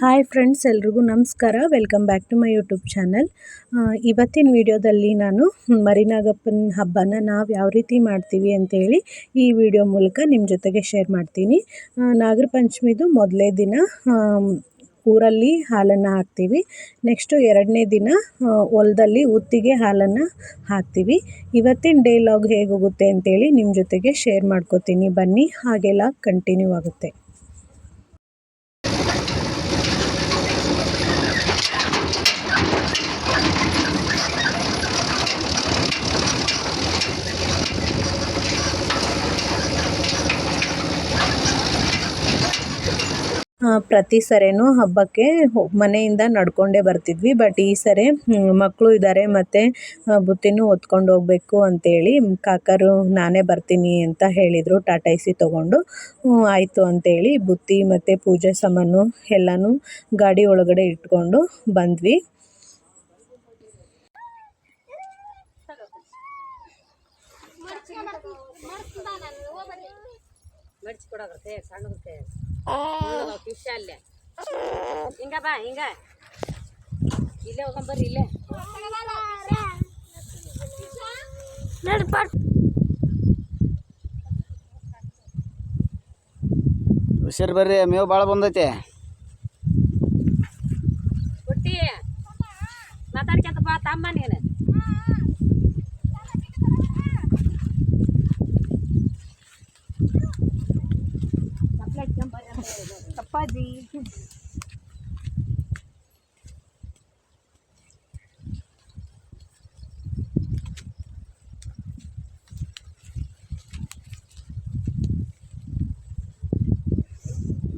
Hi friends, ಎಲ್ರಿಗೂ ನಮಸ್ಕಾರ. Welcome back to my YouTube channel. ಇವತ್ತಿನ ವಿಡಿಯೋದಲ್ಲಿ ನಾನು ಮರಿನಾಗಪ್ಪನ ಹಬ್ಬನ ನಾವು ಯಾವ ರೀತಿ ಮಾಡ್ತೀವಿ ಅಂತೇಳಿ ಈ ವಿಡಿಯೋ ಮೂಲಕ ನಿಮ್ಮ ಜೊತೆಗೆ ಶೇರ್ ಮಾಡ್ತೀನಿ. ನಾಗರ ಪಂಚಮಿದು ಮೊದಲೇ ದಿನ ಊರಲ್ಲಿ ಹಾಲನ್ನು ಹಾಕ್ತೀವಿ. ನೆಕ್ಸ್ಟು ಎರಡನೇ ದಿನ ಹೊಲದಲ್ಲಿ ಉತ್ತಿಗೆ ಹಾಲನ್ನು ಹಾಕ್ತೀವಿ. ಇವತ್ತಿನ ಡೇ ಲಾಗ್ ಹೇಗೆ ಹೋಗುತ್ತೆ ಅಂತೇಳಿ ನಿಮ್ಮ ಜೊತೆಗೆ ಶೇರ್ ಮಾಡ್ಕೋತೀನಿ. ಬನ್ನಿ, ಹಾಗೆಲ್ಲ ಕಂಟಿನ್ಯೂ ಆಗುತ್ತೆ. ಪ್ರತಿ ಸರಿನೂ ಹಬ್ಬಕ್ಕೆ ಮನೆಯಿಂದ ನಡ್ಕೊಂಡೇ ಬರ್ತಿದ್ವಿ. ಬಟ್ ಈ ಸರಿ ಮಕ್ಕಳು ಇದ್ದಾರೆ ಮತ್ತು ಬುತ್ತಿನೂ ಹೊತ್ಕೊಂಡು ಹೋಗಬೇಕು ಅಂತೇಳಿ ಕಾಕರು ನಾನೇ ಬರ್ತೀನಿ ಅಂತ ಹೇಳಿದರು ಟಾಟಾ ತೊಗೊಂಡು. ಹ್ಞೂ ಆಯಿತು ಅಂತೇಳಿ ಬುತ್ತಿ ಮತ್ತು ಪೂಜೆ ಸಾಮಾನು ಎಲ್ಲನೂ ಗಾಡಿ ಒಳಗಡೆ ಇಟ್ಕೊಂಡು ಬಂದ್ವಿ. ಮಡಿಸಿ ಕೊಡೋದ್ರ ಸಣ್ಣದ ಕೈ ಫಿಶ್ ಅಲ್ಲೇ. ಹಿಂಗ ಬಾ ಹಿಂಗ. ಇಲ್ಲೇ ಹೋಗಂಬರ್ರಿ ಇಲ್ಲೇ. ಹುಷಾರ್ ಬರ್ರಿ ಮೇವು ಭಾಳ ಬಂದೈತೆ. ಹುಟ್ಟಿ. ಮಾತಾಡ್ಕೊಂತ ಬಾ ತಮ್ಮ ನೀನು. ಅಪ್ಪಾಜಿ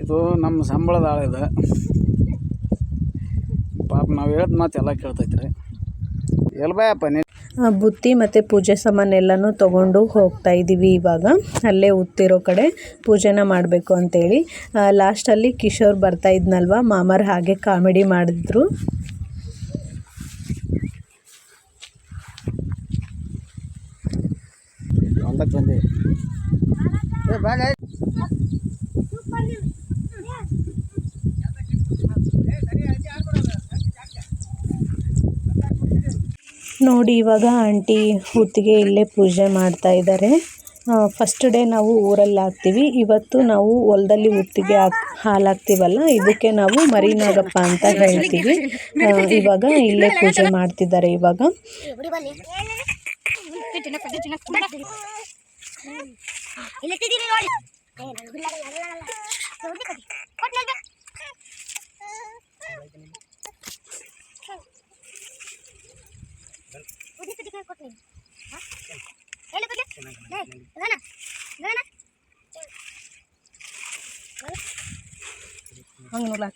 ಇದು ನಮ್ಮ ಸಂಬಳದ ಆಳ ಇದೆ. ಪಾಪ ನಾವು ಹೇಳಿದ ಮಾತು ಎಲ್ಲ ಕೇಳ್ತೈತ್ರಿ. ರೀ ಎಲ್ ಬಾಯಪ್ಪ ನೀ ಬುತ್ತಿ ಮತ್ತು ಪೂಜೆ ಸಾಮಾನೆಲ್ಲನೂ ತೊಗೊಂಡು ಹೋಗ್ತಾ ಇದ್ದೀವಿ ಇವಾಗ. ಅಲ್ಲೇ ಉತ್ತಿರೋ ಕಡೆ ಪೂಜೆನ ಮಾಡಬೇಕು ಅಂತೇಳಿ. ಲಾಸ್ಟಲ್ಲಿ ಕಿಶೋರ್ ಬರ್ತಾ ಇದ್ನಲ್ವ? ಮಾಮರ್ ಹಾಗೆ ಕಾಮಿಡಿ ಮಾಡಿದ್ರು. ನೋಡಿ ಇವಾಗ ಆಂಟಿ ಹುತ್ತಿಗೆ ಇಲ್ಲೇ ಪೂಜೆ ಮಾಡ್ತಾ ಇದ್ದಾರೆ. ಫಸ್ಟ್ ಡೇ ನಾವು ಊರಲ್ಲಿ ಹಾಕ್ತೀವಿ ಇವತ್ತು ನಾವು ಹೊಲದಲ್ಲಿ ಹುತ್ತಿಗೆ ಹಾಕ್ ಹಾಲು ಹಾಕ್ತೀವಲ್ಲ ಇದಕ್ಕೆ ನಾವು ಮರಿನಾಗಪ್ಪ ಅಂತ ಹೇಳ್ತೀವಿ. ಇವಾಗ ಇಲ್ಲೇ ಪೂಜೆ ಮಾಡ್ತಿದ್ದಾರೆ ಇವಾಗ. ಹಂಗೆ ನೋಡ್ಲಾಕ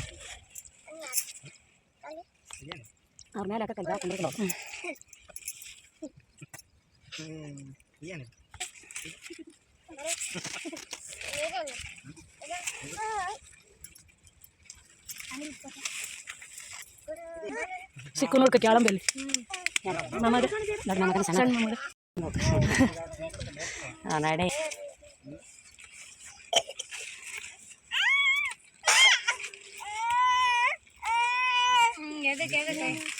ಅವ್ರ ಮೇಲೆ ಹಾಕಕ್ಕೆ ಕುಂದ್ರಲ್ಲ ಸಿಕ್ಕು ನೋಡ್ಕ ಕೇಳಂಬಲ್ಲಿ ನಮಗೆ ನನ್ನ ಮಗನ ಸಣ್ಣ ಮಗ ನಡೆ ಆಯ್ತು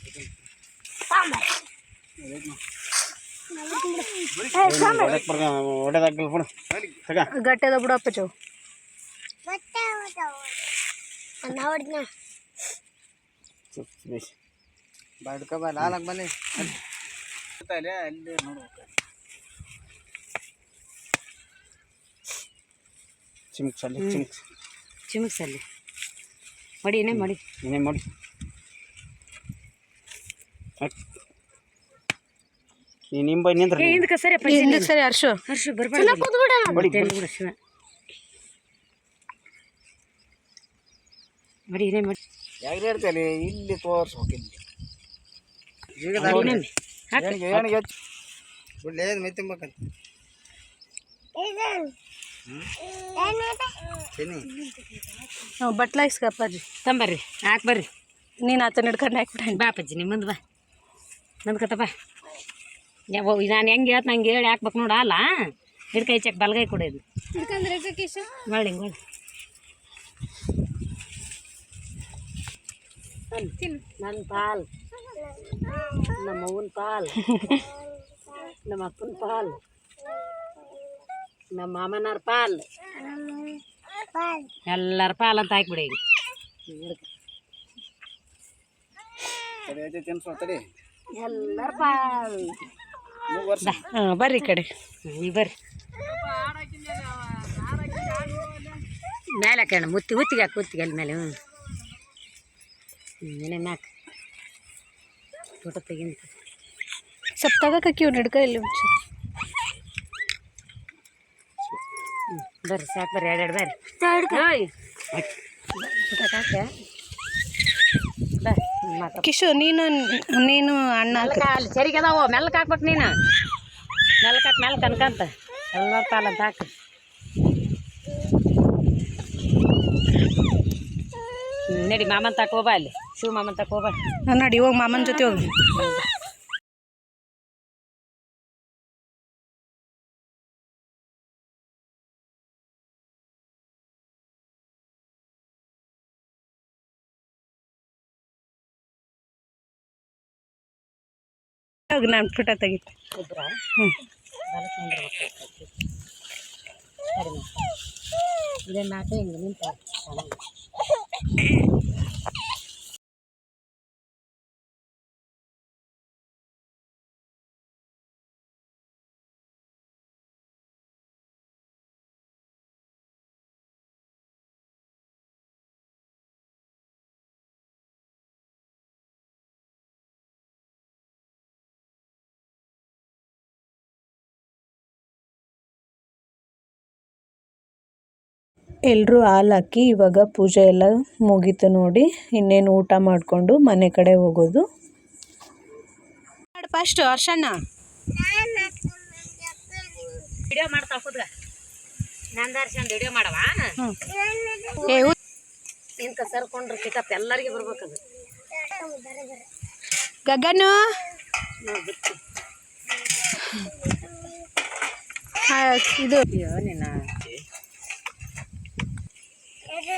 ಗಟ್ಟೆದ ಬಿಡು ಅಪ್ಪ ಚೌ ಹೊಡ್ದ್ನ ಬಾಡ್ಕ ಬಾ ಲಾಲಕ್ ಬನ್ನಿ ಅಲ್ಲಿ ಚಿಮ್ಕ್ಸ್. ಅಲ್ಲಿ ಚಿಮ್ಕ್ಸ್ ಚಿಮಿಕ್ಸಲ್ಲಿ ಮಡಿ ಏನೇ ಮಾಡಿ? ಏನೇ ಮಾಡಿ? ನೀನು ನಿಂಬ ನಿಂದ್ರ ಹಿಂದಕ್ಕೆ ಸರಿ ಅಪ್ಪ ಹಿಂದಕ್ಕೆ ಸರಿ ಹರ್ಷು ಹರ್ಷ ಬರ್ಬೇಡ ಬಡಿ ಬಿಡು ಶಿವ ಮಡಿ ಏನೇ ಮಾಡಿ ಯಾಕೆ ಹೇಳ್ತೇನೆ ಇಲ್ಲಿ ತೋರ್ಸ್ಬೇಕು ಇಲ್ಲಿ ಮಡಿ ಹಾಕಿ ಏನಿಗೆ ಹೆಚ್ಚು ಬಿಡ್ಲಿ ಏನು ಮೈ ತುಂಬಕಂತ ಅಪ್ಪಾಜಿ ತಂಬರ್ರಿ ಹಾಕ್ ಬರ್ರಿ ನೀನು ಆತನ ಹಿಡ್ಕೊಂಡು ಹಾಕ್ಬಿಟ್ಟು ಬಾಪಜ್ಜಿ ನಿಮ್ಮ ಮುಂದೆ ಬಾ ನಂದ್ಕತ್ತ ಬಾ. ಯಾವ ನಾನು ಹೆಂಗೆ ಹೇಳ್ತ ನಂಗೆ ಹೇಳಿ ಹಾಕ್ಬೇಕು ನೋಡ ಅಲ್ಲ? ಹಿಡ್ಕೈ ಚೆಕ್ ಬಲಗೈ ಕೊಡೋದು ಮಾಡಿ ಹಿಂಗೆ ಮಾಡಿ ನನ್ನ ಪಾಲ್. ನಮ್ಮ ಅವ್ವನ ಪಾಲ್. ನಮ್ಮ ಅಪ್ಪನ ಪಾಲ್. ನಮ್ಮ ಮಾಮನವ್ರ ಪಾಲ್. ಎಲ್ಲರ ಪಾಲ್ ಅಂತ ಹಾಕ್ಬಿಡಿ ಈಗ. ಎಲ್ಲರ ಹಾಂ ಬರ್ರಿ ಈ ಕಡೆ. ಈ ಬರ್ರಿ. ಮೇಲೆ ಹಾಕೋಣ ಮುತ್ತಿ ಮುತ್ತಿಗೆ ಹಾಕಿ ಮುತ್ತಿಗೆ ಅಲ್ಲಿ ಮೇಲೆ ಹ್ಞೂ ಮೇಲೆ ಹಾಕಿ. ತೋಟ ತೆಗಿಂತ. ಸ್ವಲ್ಪ ತಗೋಕಿ ಇವ್ನು ಹಿಡ್ಕ ಇಲ್ಲಿ ಒಂಚೂರು. ಬರ್ರಿ ಸಾಕು ಬರ್ರಿ ಎರಡು ಎರಡು ಬರ್ರಿ ಹಾಕ. ಕಿಶು ನೀನು ನೀನು ಅಣ್ಣ ಅಲ್ಲಿ ಸರಿಗೆ ಅದಾವ ಮೆಲ್ಕ ಹಾಕ್ಬೇಕು ನೀನು. ಮೆಲ್ಕ ಹಾಕಿ ಮೆಲ್ಲಕ್ಕೆ ಅನ್ಕಂತ. ಎಲ್ಲರ ಪಾಲಂತ ಹಾಕು. ನಡಿ ಮಾಮನ್ ತಕೋಬಾ ಅಲ್ಲಿ. ಶಿವ ಮಾಮನ್ ತಕೋಬಾ ನೋಡಿ ಹೋಗಿ ಮಾಮನ ಜೊತೆ ಹೋಗಿ. ಹೋಗಿ ನಾನು ಫೋಟೋ ತೆಗಿತೆ ಹ್ಞೂ ಇದೇ ನಾಟೆ ಹಿಂಗೆ ನಿಂತ. ಎಲ್ಲರೂ ಹಾಲು ಹಾಕಿ ಇವಾಗ ಪೂಜೆ ಎಲ್ಲ ಮುಗೀತು ನೋಡಿ ಇನ್ನೇನು ಊಟ ಮಾಡಿಕೊಂಡು ಮನೆ ಕಡೆ ಹೋಗೋದು. ಫಸ್ಟ್ ಹರ್ಷಣ್ಣ. ವಿಡಿಯೋ ಮಾಡ್ತಾ ಕೂತ್ಗ. ನಂದರ್ಶನ್ ವಿಡಿಯೋ ಮಾಡವ? ಇಂತ ಸರ್ಕೊಂಡ್ರೆ ಪಿಕಪ್ ಎಲ್ಲರಿಗೆ ಬರ್ಬೇಕದು ಗಗನು. ಇದು ನಿನ್ನ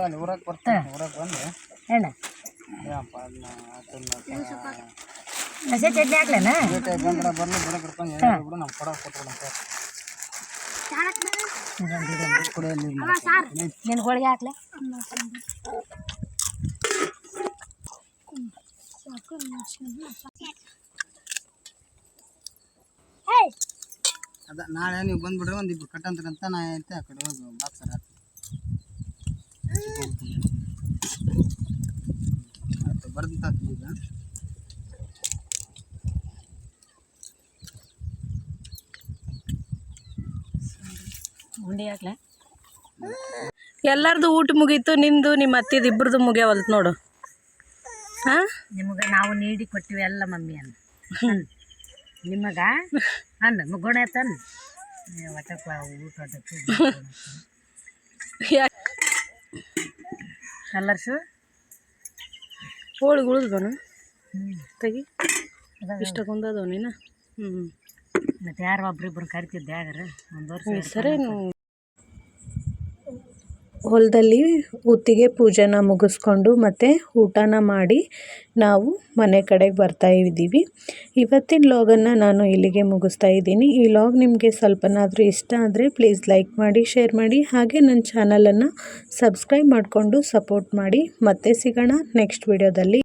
ಅಲ್ಲಿ ಊರಕ್ಕೆ ಬರ್ತಾರೆ ತಾಟ್ ಬಂದು ಹಸಿ ಚಟ್ನಿ ಅದನ್ನ ಅದನ್ನ ಹಸಿ ಚಟ್ನಿ ಹಾಕ್ಲೇನ? ಬೇಕಾಗಿ ಬಂದ್ರೆ ಬರಲಿ ಬಿಡ ಬಿಡ್ಕೊಂಡು ಹೇಳ್ಬಿಡು ನಮ್ಮ ಕೊಡ ಕೊಟ್ಬಿಡಂತ ಕುಡಿಯಲ್ಲಿ ನಿನ್ನ ಹೋಳಿಗೆ ಹಾಕ್ಲೆ ಅದ ನಾಳೆ ನೀವು ಬಂದ್ಬಿಡ್ರಿ ಒಂದು ಇಬ್ರು ಕಟ್ಟಂತಾರಂತ ನಾ ಐತೆ ಆ ಕಡೆ ಹೋಗಿ ಬಾಕ್ಸರ್ ಆಯ್ತು ಬರ್ದಂತ ಈಗ ಉಂಡೆ ಆಗ್ಲ. ಎಲ್ಲರದು ಊಟ ಮುಗೀತು ನಿಂದು ನಿಮ್ಮ ಅತ್ತಿದ ಇಬ್ಬರದು ಮುಗಿಯವಲ್ತು ನೋಡು. ಹಾಂ? ನಿಮಗೆ ನಾವು ನೀಡಿ ಕೊಟ್ಟಿವಿ ಎಲ್ಲ ಮಮ್ಮಿ ಅನ್ನ. ಅನ್. ನಿಮಗ? ಅನ್ನ ಮುಗೋಣ ಆಯ್ತನ್ ಒಟ್ಟಕ್ಕೆ ಊಟ ಕಲರ್ಸು ಹೋಳಿಗೆ ಉಳಿದ್ವನು ತೆಗಿ. ಇಷ್ಟಕ್ಕೊಂದದವ ನೀನು ಹ್ಞೂ ಮತ್ತೆ ಯಾರು ಒಬ್ರಿಬ್ರು ಕರಿತಿದ್ದೆ ಯಾಗಾರ ಒಂದು ವರ್ಷ ಸರೇನು ಹೊಲದಲ್ಲಿ ಉತ್ತಿಗೆ ಪೂಜೆನ ಮುಗಿಸ್ಕೊಂಡು ಮತ್ತು ಊಟನ ಮಾಡಿ ನಾವು ಮನೆ ಕಡೆಗೆ ಬರ್ತಾ ಇದ್ದೀವಿ. ಇವತ್ತಿನ ಲಾಗನ್ನು ನಾನು ಇಲ್ಲಿಗೆ ಮುಗಿಸ್ತಾ ಇದ್ದೀನಿ. ಈ ಲಾಗ್ ನಿಮಗೆ ಸ್ವಲ್ಪನಾದರೂ ಇಷ್ಟ ಆದರೆ ಪ್ಲೀಸ್ ಲೈಕ್ ಮಾಡಿ ಶೇರ್ ಮಾಡಿ, ಹಾಗೆ ನನ್ನ ಚಾನಲನ್ನು ಸಬ್ಸ್ಕ್ರೈಬ್ ಮಾಡಿಕೊಂಡು ಸಪೋರ್ಟ್ ಮಾಡಿ. ಮತ್ತೆ ಸಿಗೋಣ ನೆಕ್ಸ್ಟ್ ವಿಡಿಯೋದಲ್ಲಿ